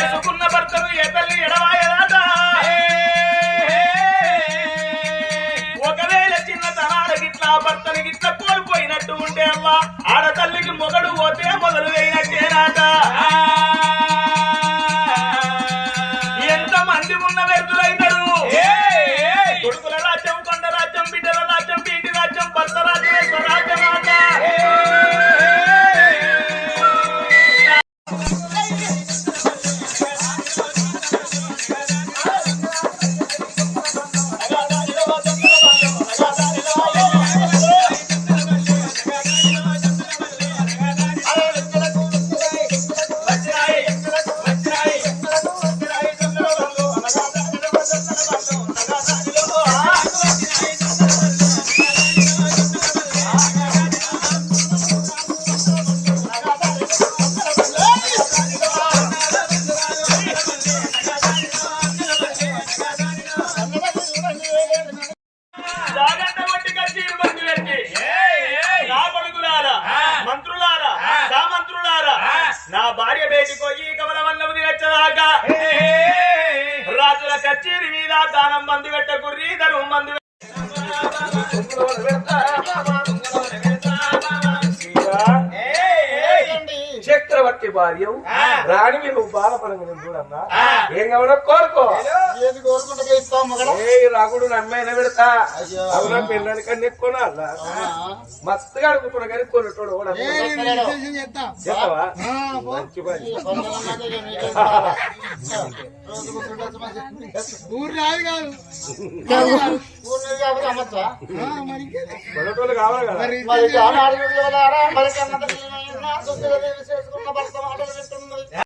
చేసుకున్న భర్తను ఏ తల్లి ఎడవాయదాట? ఒకవేళ చిన్న తనాల గిట్లా భర్తని గిట్లా కోల్పోయినట్టు ఉంటే అల్లా ఆడతల్లికి మొగడు పోతే మొదలు నా భార్య బయటికి పోయి కమల వల్లముది వచ్చదాకా రాజుల కచేరి మీద దానం మందు పెట్ట కుర్రీ ధనం మందు చక్రవర్తి భార్య రాణి నువ్వు బాధపడగలను చూడమ్మా ఏం కావాలో కోరుకో. ఏది కోరుకుంటే ఇస్తాం మగడ ఏ రగుడు నమ్మైన పెడతా. అవునా పిల్లడి కన్నా ఎక్కువ అలా మస్తుగా అడుగుతున్నా కానీ కొనుటోడు కూడా చెప్పవా? మంచి పని. ఊరు రాదు కాదు. ఊరు కాబట్టి అమ్మచ్చా? కొనుటోళ్ళు కావాలి కదా. మరి